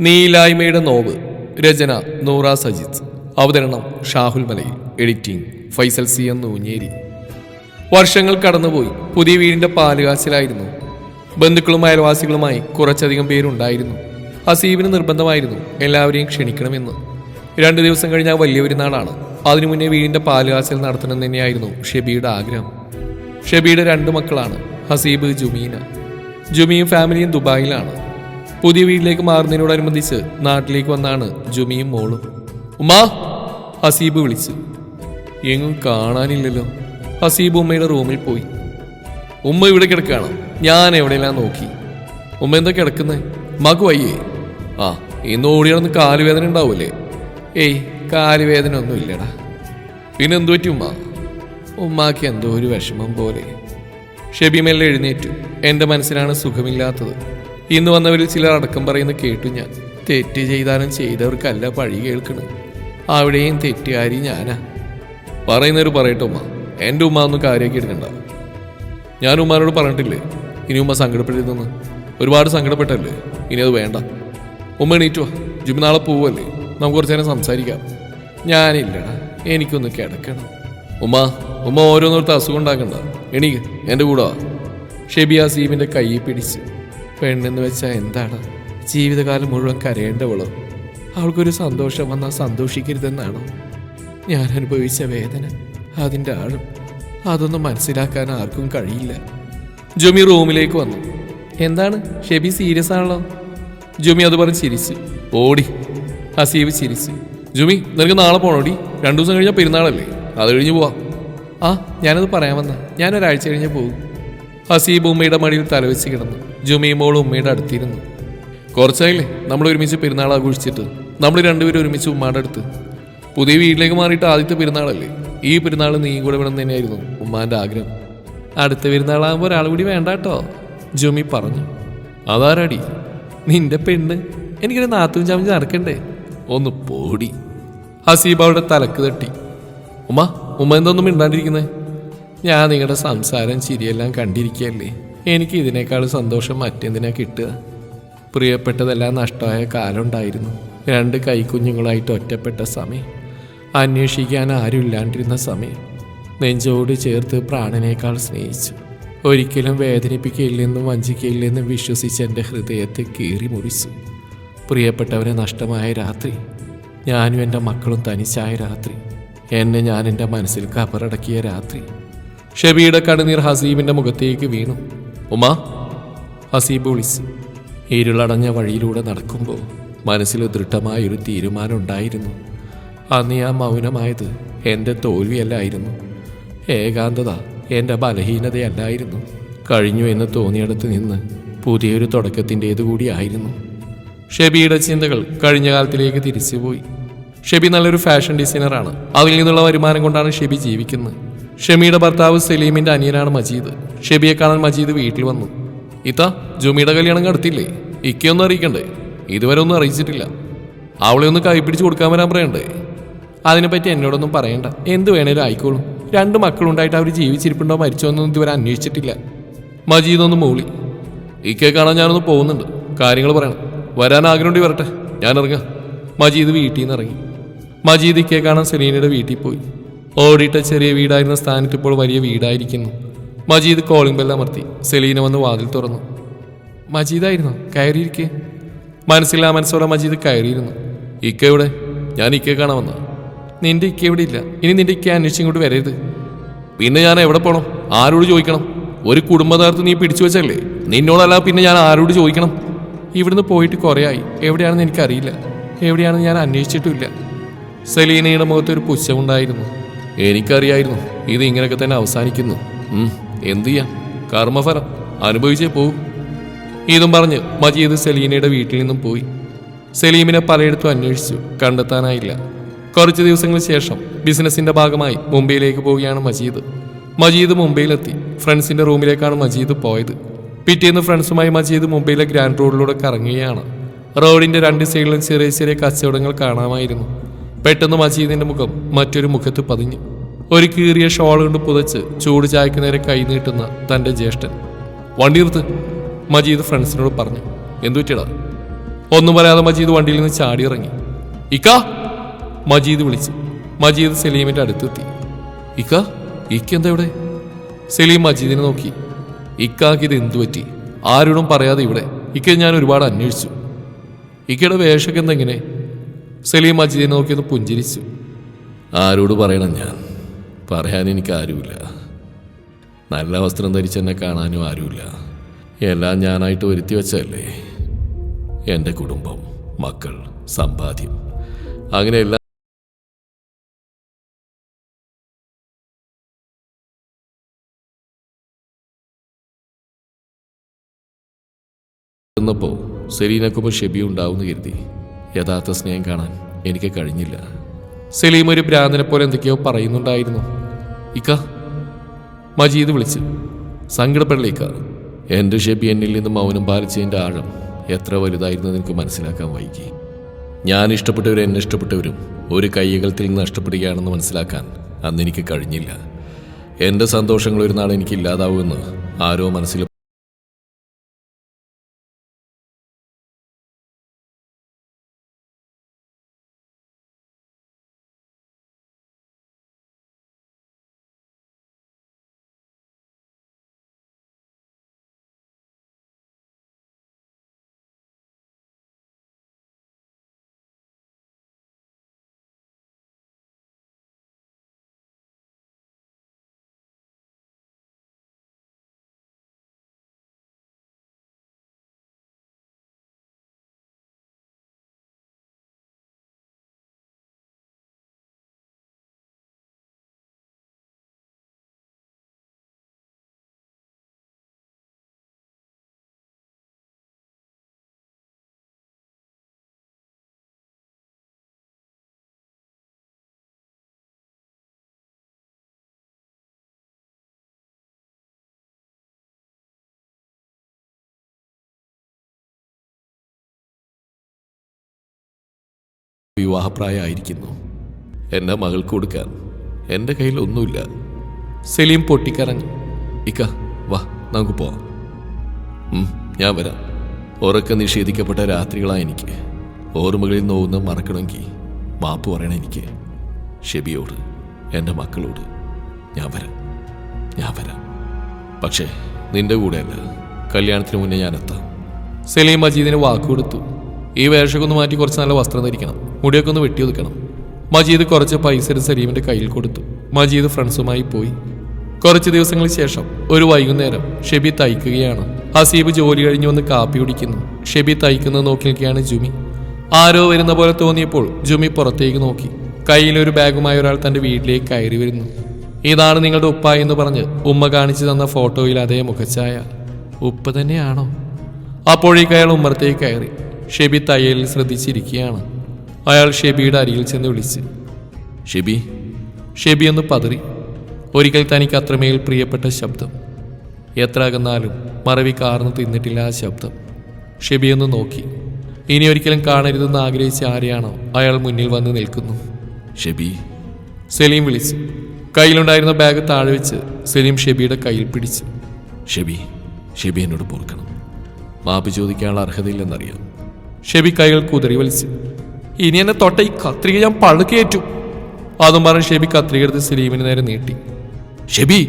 നീലായ്മയുടെ നോവ്. രചന നൂറ സജിത് അവതരണം Shahul Malayil. Editing Faisal C N Oonjeri വർഷങ്ങൾ കടന്നുപോയി. പുതിയ വീടിന്റെ പാലുകാച്ചിലായിരുന്നു. ബന്ധുക്കളും അയൽവാസികളുമായി കുറച്ചധികം പേരുണ്ടായിരുന്നു. ഹസീബിന് നിർബന്ധമായിരുന്നു എല്ലാവരെയും ക്ഷണിക്കണമെന്ന്. രണ്ടു ദിവസം കഴിഞ്ഞ വലിയ പെരുന്നാളാണ് അതിനു മുന്നേ വീടിന്റെ പാലുകാച്ചൽ നടത്തണം തന്നെയായിരുന്നു ഷെബിയുടെ ആഗ്രഹം. ഷെബിയുടെ രണ്ട് മക്കളാണ് ഹസീബ് ജുമീന. ജുമിയും ഫാമിലിയും ദുബായിലാണ്. പുതിയ വീട്ടിലേക്ക് മാറുന്നതിനോടനുബന്ധിച്ച് നാട്ടിലേക്ക് വന്നാണ് ജുമിയും മോളും. ഉമ്മാ ഹസീബ് വിളിച്ചു. എങ്ങും കാണാനില്ലല്ലോ. ഹസീബ് ഉമ്മയുടെ റൂമിൽ പോയി. ഉമ്മ ഇവിടെ കിടക്കുകയാണോ. ഞാൻ എവിടെയെല്ലാം നോക്കി. ഉമ്മ എന്താ കിടക്കുന്നത് ഉമ്മാക്ക് വയ്യേ. ആ ഇന്ന് ഓടി നടന്ന് കാലുവേദന ഉണ്ടാവൂലേ? ഏയ് കാലുവേദന ഒന്നും ഇല്ലടാ പിന്നെ എന്തു പറ്റി ഉമ്മ? ഉമ്മാക്ക് എന്തോ ഒരു വിഷമം പോലെ. ഷെബിമെല്ലാം എഴുന്നേറ്റു. എന്റെ മനസ്സിലാണ് സുഖമില്ലാത്തത്. ഇന്ന് വന്നവരിൽ ചിലർ അടക്കം പറയുന്ന കേട്ടു ഞാൻ. തെറ്റ് ചെയ്താലും ചെയ്തവർക്കല്ല പഴി കേൾക്കണ്. അവിടെയും തെറ്റുകാരി ഞാനാ. പറയുന്നവർ പറയട്ടെ ഉമ്മ. എന്റെ ഉമ്മ ഒന്നും കാര്യമാക്കി എടുക്കണ്ട. ഞാൻ ഉമ്മാനോട് പറഞ്ഞിട്ടില്ലേ? ഇനി ഉമ്മ സങ്കടപ്പെട്ടിരുന്നു ഒരുപാട് സങ്കടപ്പെട്ടല്ലേ? ഇനി അത് വേണ്ട. ഉമ്മ എണീറ്റോ ജിമ്മി നാളെ പോവല്ലേ? നമുക്ക് കുറച്ച് നേരം സംസാരിക്കാം. ഞാനില്ലടാ. എനിക്കൊന്ന് കിടക്കണം. ഉമ്മ ഉമ്മ ഓരോന്നോർത്ത് അസുഖം ഉണ്ടാക്കണ്ട. എണീക്ക്. എന്റെ കൂടെ ഷെബിയാസീമിന്റെ ഷെബിയ സീമിന്റെ കൈ പിടിച്ച്. പെണ്ണെന്ന് വെച്ചാൽ എന്താണ്? ജീവിതകാലം മുഴുവൻ കരയേണ്ടവളോ? അവൾക്കൊരു സന്തോഷം വന്നാൽ സന്തോഷിക്കരുതെന്നാണോ? ഞാൻ അനുഭവിച്ച വേദന അതിന്റെ ആഴം അതൊന്നും മനസ്സിലാക്കാൻ ആർക്കും കഴിയില്ല. ജുമി റൂമിലേക്ക് വന്നു. എന്താണ്? ഷെബി സീരിയസ് ആണല്ലോ. ജുമി അത് പറഞ്ഞ് ചിരിച്ചു. ഓടി. ഹസീബ് ചിരിച്ചു. ജുമി നിനക്ക് നാളെ പോണോടി? രണ്ടു ദിവസം കഴിഞ്ഞാൽ പെരുന്നാളല്ലേ? അത് കഴിഞ്ഞ് പോവാം. ആ ഞാനത് പറയാൻ വന്ന. ഞാൻ ഒരാഴ്ച കഴിഞ്ഞ് പോകും ഹസീബ് ഉമ്മയുടെ മടിയിൽ തലവെച്ച് കിടന്നു. ജുമി മോൾ ഉമ്മയുടെ അടുത്തിരുന്നു. കുറച്ചായില്ലേ? നമ്മൾ ഒരുമിച്ച് പെരുന്നാൾ ആഘോഷിച്ചിട്ട്. നമ്മൾ രണ്ടുപേരും ഒരുമിച്ച് ഉമ്മാടെ അടുത്ത്. പുതിയ വീട്ടിലേക്ക് മാറിയിട്ട് ആദ്യത്തെ പെരുന്നാളല്ലേ? ഈ പെരുന്നാൾ നീ കൂടെ വേണം തന്നെയായിരുന്നു ഉമ്മാന്റെ ആഗ്രഹം. അടുത്ത പെരുന്നാളാകുമ്പോൾ ഒരാൾ കൂടി വേണ്ട കേട്ടോ ജുമി പറഞ്ഞു. അതാരാടി? നിന്റെ പെണ്ണ്. എനിക്കൊരു നാത്തും ചമഞ്ഞ് നടക്കണ്ടേ? ഒന്ന് പോടി. ഹസീബ് അവളുടെ തലക്ക് തട്ടി. ഉമ്മ ഉമ്മ എന്തൊന്നും മിണ്ടാണ്ടിരിക്കുന്നേ? ഞാൻ നിങ്ങളുടെ സംസാരം ചിരിയെല്ലാം കണ്ടിരിക്കുകയല്ലേ? എനിക്ക് ഇതിനേക്കാൾ സന്തോഷം മറ്റെന്തിനാ കിട്ടുക? പ്രിയപ്പെട്ടതെല്ലാം നഷ്ടമായ കാലമുണ്ടായിരുന്നു രണ്ട് കൈക്കുഞ്ഞുങ്ങളായിട്ട് ഒറ്റപ്പെട്ട സമയം. അന്വേഷിക്കാൻ ആരുമില്ലാണ്ടിരുന്ന സമയം. നെഞ്ചോട് ചേർത്ത് പ്രാണനേക്കാൾ സ്നേഹിച്ചു. ഒരിക്കലും വേദനിപ്പിക്കില്ലെന്നും വഞ്ചിക്കില്ലെന്നും വിശ്വസിച്ച് എന്റെ ഹൃദയത്തെ കീറി മുറിച്ചു. പ്രിയപ്പെട്ടവരെ നഷ്ടമായ രാത്രി. ഞാനും എന്റെ മക്കളും തനിച്ചായ രാത്രി. എന്നെ ഞാൻ എന്റെ മനസ്സിൽ കബറടക്കിയ രാത്രി. ഷെബിയുടെ കണ്ണുനീർ ഹസീബിന്റെ മുഖത്തേക്ക് വീണു. ഉമാ ഹസീബ് വിളിച്ചു. ഇരുളടഞ്ഞ വഴിയിലൂടെ നടക്കുമ്പോൾ മനസ്സിൽ ദൃഢമായൊരു തീരുമാനം ഉണ്ടായിരുന്നു. അന്ന് ഞാൻ മൗനമായത് എന്റെ തോൽവിയല്ലായിരുന്നു. ഏകാന്തത എന്റെ ബലഹീനതയല്ലായിരുന്നു. കഴിഞ്ഞു എന്ന് തോന്നിയിടത്ത് നിന്ന് പുതിയൊരു തുടക്കത്തിന്റേതു കൂടിയായിരുന്നു ഷെബിയുടെ ചിന്തകൾ കഴിഞ്ഞ കാലത്തിലേക്ക് തിരിച്ചുപോയി. ഷെബി നല്ലൊരു ഫാഷൻ ഡിസൈനറാണ്. അതിൽ നിന്നുള്ള വരുമാനം കൊണ്ടാണ് ഷെബി ജീവിക്കുന്നത്. ഷെമിയുടെ ഭർത്താവ് സലീമിന്റെ അനിയനാണ് മജീദ്. ഷെബിയെ കാണാൻ മജീദ് വീട്ടിൽ വന്നു. ഇത്ത ജുമിയുടെ കല്യാണം കടത്തില്ലേ ഇക്കൊന്നും അറിയിക്കണ്ടേ? ഇതുവരെ ഒന്നും അറിയിച്ചിട്ടില്ല. അവളെ ഒന്ന് കൈപ്പിടിച്ച് കൊടുക്കാൻ വരാൻ പറയണ്ടേ? അതിനെപ്പറ്റി എന്നോടൊന്നും പറയണ്ട. എന്ത് വേണേലും ആയിക്കോളും. രണ്ട് മക്കളുണ്ടായിട്ട് അവർ ജീവിച്ചിരിപ്പുണ്ടോ മരിച്ചോ എന്നൊന്നും ഇതുവരെ അന്വേഷിച്ചിട്ടില്ല. മജീദ് ഒന്ന് മൂളി. ഇക്കെ കാണാൻ ഞാനൊന്ന് പോകുന്നുണ്ട്. കാര്യങ്ങൾ പറയണം. വരാൻ ആഗ്രഹമുണ്ടി വരട്ടെ. ഞാൻ ഇറങ്ങാം. മജീദ് വീട്ടിൽ നിന്ന് ഇറങ്ങി. മജീദ് ഇക്കെ കാണാൻ സെലീനയുടെ വീട്ടിൽ പോയി. ഓടിയിട്ട ചെറിയ വീടായിരുന്ന സ്ഥാനത്ത് ഇപ്പോൾ വലിയ വീടായിരിക്കുന്നു. മജീദ് കോളിംഗ് ബെൽ അമർത്തി. സെലീന വന്ന് വാതിൽ തുറന്നു. മജീദായിരുന്നു? കയറിയിരിക്കെ. മനസ്സില്ലാ മനസ്സോടെ മജീദ് കയറിയിരുന്നു. ഇക്ക എവിടെ? ഞാൻ ഇക്ക കാണാൻ വന്ന നിന്റെ ഇക്ക എവിടെ ഇല്ല? ഇനി നിന്റെ ഇക്ക അന്വേഷിച്ച് ഇങ്ങോട്ട് വരരുത്. പിന്നെ ഞാൻ എവിടെ പോകണം ആരോട് ചോദിക്കണം? ഒരു കുടുംബതാർത്ത് നീ പിടിച്ചു വെച്ചല്ലേ? നിന്നോടല്ല പിന്നെ ഞാൻ ആരോട് ചോദിക്കണം? ഇവിടുന്ന് പോയിട്ട് കുറേ ആയി എവിടെയാണെന്ന് എനിക്കറിയില്ല. എവിടെയാണെന്ന് ഞാൻ അന്വേഷിച്ചിട്ടുമില്ല. സെലീനയുടെ മുഖത്ത് ഒരു പുച്ഛമുണ്ടായിരുന്നു എനിക്കറിയായിരുന്നു. ഇത് ഇങ്ങനെയൊക്കെ തന്നെ അവസാനിക്കുന്നു. എന്ത് ചെയ്യാം? കർമ്മഫലം. അനുഭവിച്ചേ പോവും ഇതും പറഞ്ഞ് മജീദ് സെലീനയുടെ വീട്ടിൽ നിന്നും പോയി. സലീമിനെ പലയിടത്തും അന്വേഷിച്ചു. കണ്ടെത്താനായില്ല. കുറച്ച് ദിവസങ്ങൾക്ക് ശേഷം ബിസിനസിന്റെ ഭാഗമായി മുംബൈയിലേക്ക് പോവുകയാണ് മജീദ്. മജീദ് മുംബൈയിലെത്തി. ഫ്രണ്ട്സിന്റെ റൂമിലേക്കാണ് മജീദ് പോയത്. പിറ്റേന്ന് ഫ്രണ്ട്സുമായി മജീദ് മുംബൈയിലെ ഗ്രാൻഡ് റോഡിലൂടെ കറങ്ങുകയാണ്. റോഡിന്റെ രണ്ട് സൈഡിലും ചെറിയ ചെറിയ കച്ചവടങ്ങൾ കാണാമായിരുന്നു. പെട്ടെന്ന് മജീദിന്റെ മുഖം മറ്റൊരു മുഖത്ത് പതിഞ്ഞു. ഒരു കീറിയ ഷോൾ കൊണ്ട് പുതച്ച് ചൂട് ചായക്ക് നേരെ കൈ നീട്ടുന്ന തന്റെ ജ്യേഷ്ഠൻ. വണ്ടി നിർത്ത് മജീദ് ഫ്രണ്ട്സിനോട് പറഞ്ഞു. എന്തു പറ്റിയടാ? ഒന്നും പറയാതെ മജീദ് വണ്ടിയിൽ നിന്ന് ചാടി ഇറങ്ങി ഇക്ക മജീദ് വിളിച്ചു. മജീദ് സലീമിന്റെ അടുത്തെത്തി. ഇക്ക ഇക്ക എന്താ ഇവിടെ? സലീം മജീദിനെ നോക്കി. ഇക്കാക്ക് ഇത് എന്തു പറ്റി? ആരോടും പറയാതെ ഇവിടെ. ഇക്ക ഞാൻ ഒരുപാട് അന്വേഷിച്ചു. ഇക്കയുടെ വേഷമൊക്കെ സലീം മജീദിനെ നോക്കിയത് പുഞ്ചിരിച്ചു. ആരോട് പറയണം ഞാൻ? പറയാൻ എനിക്ക് ആരുമില്ല. നല്ല വസ്ത്രം ധരിച്ച് എന്നെ കാണാനും ആരുമില്ല. എല്ലാം ഞാനായിട്ട് വരുത്തി വെച്ചല്ലേ എന്റെ കുടുംബം മക്കൾ സമ്പാദ്യം അങ്ങനെ എല്ലാം എന്നപ്പോൾ സെലീനക്കൊപ്പം ഷെബി ഉണ്ടാവുമെന്ന് കരുതി. യഥാർത്ഥ സ്നേഹം കാണാൻ എനിക്ക് കഴിഞ്ഞില്ല. സലീം ഒരു ഭ്രാന്തനെ പോലെ എന്തൊക്കെയോ പറയുന്നുണ്ടായിരുന്നു. ഇക്ക മജീദ് വിളിച്ച് സങ്കടപ്പെടില്ല ഇക്ക? എന്റെ ഷെബി എന്നിൽ നിന്ന് മൗനം പാലിച്ചതിന്റെ ആഴം എത്ര വലുതായിരുന്നു എനിക്ക് മനസ്സിലാക്കാൻ വൈകി. ഞാൻ ഇഷ്ടപ്പെട്ടവരും എന്നെ ഇഷ്ടപ്പെട്ടവരും ഒരു കൈയകലത്തിൽ നിന്ന് നഷ്ടപ്പെടുകയാണെന്ന് മനസ്സിലാക്കാൻ അന്ന് എനിക്ക് കഴിഞ്ഞില്ല. എന്റെ സന്തോഷങ്ങൾ ഒരു നാൾ എനിക്ക് ഇല്ലാതാവുമെന്ന് ആരോ മനസ്സിൽ വിവാഹപ്രായമായിരിക്കുന്നു. എന്റെ മകൾക്ക് കൊടുക്കാൻ എന്റെ കയ്യിൽ ഒന്നുമില്ല. സെലീം പൊട്ടിക്കറങ്ങി. ഇക്ക വാ നമുക്ക് പോവാം. ഞാൻ വരാം. ഉറക്കം നിഷേധിക്കപ്പെട്ട രാത്രികളാണ് എനിക്ക്. ഓർമ്മകളിൽ നോവുന്ന മറക്കണമെങ്കിൽ മാപ്പ് പറയണം എനിക്ക്. ഷെബിയോട് എന്റെ മക്കളോട്. ഞാൻ വരാം. ഞാൻ വരാം. പക്ഷേ നിന്റെ കൂടെയല്ല കല്യാണത്തിന് മുന്നേ ഞാൻ എത്താം. സലീം മജീദിന് വാക്ക് കൊടുത്തു ഈ വേഷമൊക്കെ മാറ്റി കുറച്ച് നല്ല വസ്ത്രം ധരിക്കണം. മുടിയൊക്കെ ഒന്ന് വെട്ടി ഒതുക്കണം. മജീദ് കുറച്ച് പൈസ സലീമിന്റെ കയ്യിൽ കൊടുത്തു. മജീദ് ഫ്രണ്ട്സുമായി പോയി. കുറച്ച് ദിവസങ്ങൾക്ക് ശേഷം ഒരു വൈകുന്നേരം ഷെബി തയ്ക്കുകയാണ്. ഹസീബ് ജോലി കഴിഞ്ഞു വന്ന് കാപ്പി കുടിക്കുന്നു. ഷെബി തയ്ക്കുന്നത് നോക്കി നിൽക്കുകയാണ് ജുമി. ആരോ വരുന്ന പോലെ തോന്നിയപ്പോൾ ജുമി പുറത്തേക്ക് നോക്കി. കയ്യിൽ ഒരു ബാഗുമായി ഒരാൾ തന്റെ വീട്ടിലേക്ക് കയറി വരുന്നു. ഇതാണ് നിങ്ങളുടെ ഉപ്പ എന്ന് പറഞ്ഞ് ഉമ്മ കാണിച്ചു തന്ന ഫോട്ടോയിൽ അതേ മുഖച്ഛായ. ഉപ്പ തന്നെയാണോ? അപ്പോഴേക്കയാൾ ഉമ്മറത്തേക്ക് കയറി. ഷെബി തയ്യലിൽ ശ്രദ്ധിച്ചിരിക്കുകയാണ്. അയാൾ ഷെബിയുടെ അരികിൽ ചെന്ന് വിളിച്ച് ഷെബി. ഷെബി ഒന്ന് പതറി. ഒരിക്കൽ തനിക്ക് അത്രമേൽ പ്രിയപ്പെട്ട ശബ്ദം. എത്ര അകന്നാലും മറവി കാർന്ന് തിന്നിട്ടില്ല ആ ശബ്ദം. ഷെബി ഒന്ന് നോക്കി. ഇനി ഒരിക്കലും കാണരുതെന്ന് ആഗ്രഹിച്ച ആരെയാണോ അയാൾ മുന്നിൽ വന്ന് നിൽക്കുന്നു. ഷെബി. സലീം വിളിച്ചു. കയ്യിലുണ്ടായിരുന്ന ബാഗ് താഴെ വെച്ച് സലീം ഷെബിയുടെ കയ്യിൽ പിടിച്ചു. ഷെബി ഷെബി എന്നോട് പൊറുക്കണം. മാപ്പ് ചോദിക്കാനുള്ള അർഹതയില്ലെന്നറിയാം. ഷെബി കൈകൾ കുതിരി വലിച്ചു. ഇനി എന്നെ തൊട്ട ഈ കത്രിക ഞാൻ പഴുക്കേറ്റു അതും പറഞ്ഞ് ഷെബി കത്രിക എടുത്ത് സലീമിന് നേരെ നീട്ടി. ഷെബി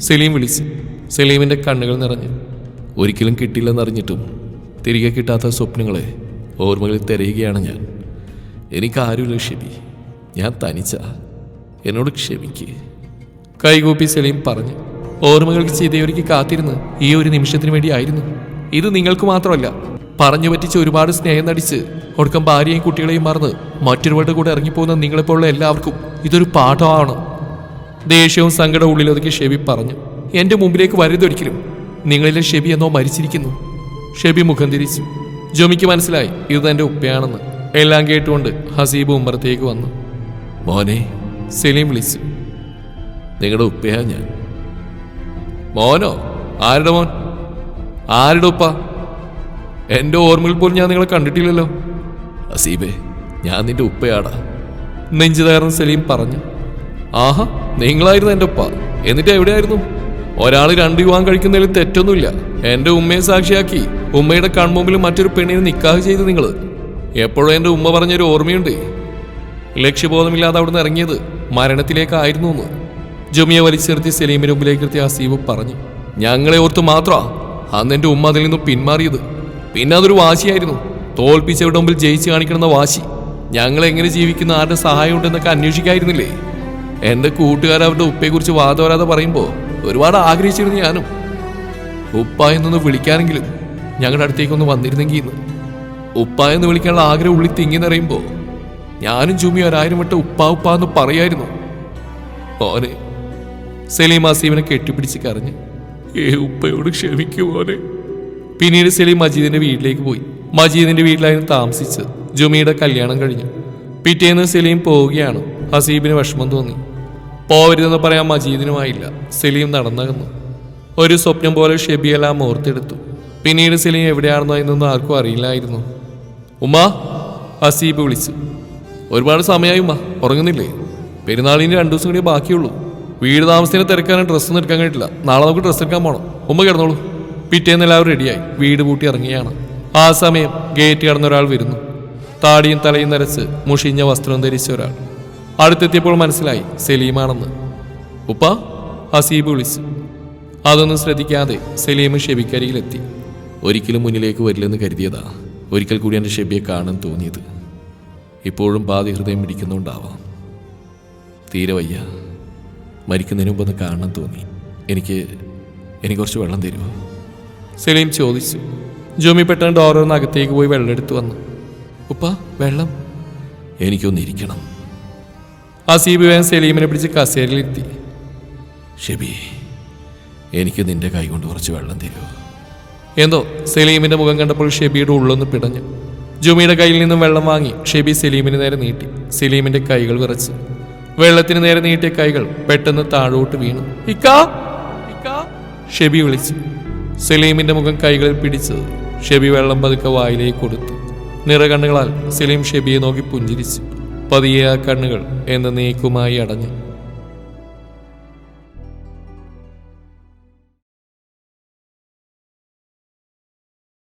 സലീം വിളിച്ചു. സലീമിന്റെ കണ്ണുകൾ നിറഞ്ഞു. ഒരിക്കലും കിട്ടില്ലെന്നറിഞ്ഞിട്ടും തിരികെ കിട്ടാത്ത സ്വപ്നങ്ങളെ ഓർമ്മകളിൽ തിരയുകയാണ് ഞാൻ. എനിക്കാരുമില്ല ഷെബി. ഞാൻ തനിച്ച. എന്നോട് ക്ഷമിക്ക്. കൈകൂപ്പി സലീം പറഞ്ഞു. ഓർമ്മകൾക്ക് ചെയ്തവർക്ക് കാത്തിരുന്ന് ഈ ഒരു നിമിഷത്തിന് വേണ്ടിയായിരുന്നു. ഇത് നിങ്ങൾക്ക് മാത്രമല്ല പറഞ്ഞു പറ്റിച്ച് ഒരുപാട് സ്നേഹം നടിച്ച് ഒടുക്കം ഭാര്യയും കുട്ടികളെയും മറന്ന് മറ്റൊരുവരുടെ കൂടെ ഇറങ്ങിപ്പോകുന്ന നിങ്ങളെപ്പോലുള്ള എല്ലാവർക്കും ഇതൊരു പാഠമാണ്. ദേഷ്യവും സങ്കടവും ഉള്ളിലൊതുക്കി ഷെബി പറഞ്ഞു എന്റെ മുമ്പിലേക്ക് വരുതൊരിക്കലും നിങ്ങളിലെ ഷെബി എന്നോ മരിച്ചിരിക്കുന്നു. ഷെബി മുഖം തിരിച്ചു. ജോമിക്ക് മനസ്സിലായി ഇത് തന്റെ ഉപ്പയാണെന്ന്. എല്ലാം കേട്ടുകൊണ്ട് ഹസീബ് ഉമ്മറത്തേക്ക് വന്നു. മോനെ സലീം വിളിച്ചു. നിങ്ങളുടെ ഉപ്പയാ ഞാൻ. മോനോ? ആരുടെ മോൻ? ആരുടെ ഉപ്പ? എന്റെ ഓർമ്മയിൽ പോലും ഞാൻ നിങ്ങളെ കണ്ടിട്ടില്ലല്ലോ. അസീബേ ഞാൻ നിന്റെ ഉപ്പയാടാ. നെഞ്ചുതാരൻ സലീം പറഞ്ഞു. ആഹാ നിങ്ങളായിരുന്നു എന്റെ ഉപ്പ. എന്നിട്ട് എവിടെയായിരുന്നു? ഒരാൾ രണ്ട് യുവാൻ കഴിക്കുന്നതിൽ തെറ്റൊന്നുമില്ല. എന്റെ ഉമ്മയെ സാക്ഷിയാക്കി ഉമ്മയുടെ കൺമുമ്പിൽ മറ്റൊരു പെണ്ണിനെ നിക്കാഹ് ചെയ്ത് നിങ്ങൾ എപ്പോഴും എന്റെ ഉമ്മ പറഞ്ഞൊരു ഓർമ്മയുണ്ട്. ലക്ഷ്യബോധമില്ലാതെ അവിടുന്ന് ഇറങ്ങിയത് മരണത്തിലേക്കായിരുന്നു എന്ന്. ജുമിയെ വലിച്ചെടുത്തി സലീമിന്റെ മുമ്പിലേക്ക് എത്തിയ അസീബ് പറഞ്ഞു ഞങ്ങളെ ഓർത്ത് മാത്രമാ അന്ന് എന്റെ ഉമ്മ അതിൽ നിന്ന് പിന്മാറിയത്. പിന്നെ അതൊരു വാശിയായിരുന്നു. തോൽപ്പിച്ചവരുടെ മുമ്പിൽ ജയിച്ച് കാണിക്കണമെന്ന വാശി. ഞങ്ങൾ എങ്ങനെ ജീവിക്കുന്ന ആരുടെ സഹായം ഉണ്ടെന്നൊക്കെ അന്വേഷിക്കായിരുന്നില്ലേ? എന്റെ കൂട്ടുകാർ അവരുടെ ഉപ്പയെക്കുറിച്ച് വാദവരാതെ പറയുമ്പോൾ ഒരുപാട് ആഗ്രഹിച്ചിരുന്നു ഞാനും. ഉപ്പ എന്നൊന്ന് വിളിക്കാനെങ്കിലും ഞങ്ങളുടെ അടുത്തേക്കൊന്ന് വന്നിരുന്നെങ്കിൽ ഇന്ന്. ഉപ്പ എന്ന് വിളിക്കാനുള്ള ആഗ്രഹം ഉള്ളി തിങ്ങി നിറയുമ്പോ ഞാനും ചുമി ഒരായിരം വട്ടം ഉപ്പ ഉപ്പ എന്ന് പറയായിരുന്നു. ഓനെ കെട്ടിപ്പിടിച്ച് കരഞ്ഞ് ഏ ഉപ്പയോട് ക്ഷമിക്കൂ മോനെ. പിന്നീട് സലീം മജീദിന്റെ വീട്ടിലേക്ക് പോയി. മജീദിന്റെ വീട്ടിലായിരുന്നു താമസിച്ചത്. ജുമിയുടെ കല്യാണം കഴിഞ്ഞു. പിറ്റേന്ന് സലീം പോവുകയാണ്. ഹസീബിന് വിഷമം തോന്നി. പോവരുതെന്ന് പറയാൻ മജീദിനുമായില്ല സലീം നടന്നകന്നു. ഒരു സ്വപ്നം പോലെ ഷെബിയെല്ലാം ഓർത്തെടുത്തു. പിന്നീട് സലീം എവിടെയാണെന്നോ എന്നൊന്നും ആർക്കും അറിയില്ലായിരുന്നു. ഉമ്മ ഹസീബ് വിളിച്ചു. ഒരുപാട് സമയമായി ഉമ്മ. ഉറങ്ങുന്നില്ലേ? പെരുന്നാളിന് രണ്ടു ദിവസം കൂടി ബാക്കിയുള്ളൂ. വീട് താമസത്തിന് തിരക്കാനും ഡ്രസ്സൊന്നും എടുക്കാൻ കഴിയില്ല നാളെ നമുക്ക് ഡ്രസ്സ് എടുക്കാൻ പോകണം ഉമ്മ കിടന്നോളൂ. പിറ്റേന്ന് എല്ലാവരും റെഡിയായി വീട് പൂട്ടി ഇറങ്ങിയാണ്. ആ സമയം ഗേറ്റ് കടന്ന ഒരാൾ വരുന്നു. താടിയും തലയും നരച്ച് മുഷിഞ്ഞ വസ്ത്രം ധരിച്ച ഒരാൾ. അടുത്തെത്തിയപ്പോൾ മനസ്സിലായി സലീമാണെന്ന്. ഉപ്പ ഹസീബ് വിളിച്ചു. അതൊന്നും ശ്രദ്ധിക്കാതെ സലീം ഷെബിക്കരികിലെത്തി. ഒരിക്കലും മുന്നിലേക്ക് വരില്ലെന്ന് കരുതിയതാ. ഒരിക്കൽ കൂടി എന്റെ ഷെബിയെ കാണാൻ തോന്നിയത്. ഇപ്പോഴും പാതി ഹൃദയം പിടിക്കുന്നുണ്ടാവാം തീരെ വയ്യ. മരിക്കുന്നതിന് മുമ്പ് ഒന്ന് കാണാൻ തോന്നി. എനിക്ക് എനിക്ക് കുറച്ച് വെള്ളം തരുമോ? സലീം ചോദിച്ചു. ജോമി പെട്ടെന്ന് ഡോറിന്ന് അകത്തേക്ക് പോയി വെള്ളം എടുത്തു വന്നു. ഉപ്പ വെള്ളം? എനിക്കൊന്ന് ഇരിക്കണം. അസീബ് വേഗം സലീമിനെ പിടിച്ച് കസേരയിലിരുത്തി ഷെബി എനിക്ക് നിന്റെ കൈ കൊണ്ട് കുറച്ച് വെള്ളം തരുമോ? എന്തോ? സലീമിന്റെ മുഖം കണ്ടപ്പോൾ ഷെബിയുടെ ഉള്ളൊന്ന് പിടഞ്ഞു. ജുമിയുടെ കയ്യിൽ നിന്നും വെള്ളം വാങ്ങി ഷെബി സലീമിന് നേരെ നീട്ടി. സലീമിന്റെ കൈകൾ വിറച്ച്. വെള്ളത്തിന് നേരെ നീട്ടിയ കൈകൾ പെട്ടെന്ന് താഴോട്ട് വീണു. ഇക്കാ ഇക്കാ ഷെബി വിളിച്ചു. സലീമിന്റെ മുഖം കൈകളിൽ പിടിച്ചത് ഷെബി വെള്ളം പതുക്കെ വായിലേക്ക് കൊടുത്തു. നിറകണ്ണുകളാൽ സലീം ഷെബിയെ നോക്കി പുഞ്ചിരിച്ചു. പതിയെ ആ കണ്ണുകൾ എന്നേക്കുമായി അടഞ്ഞു.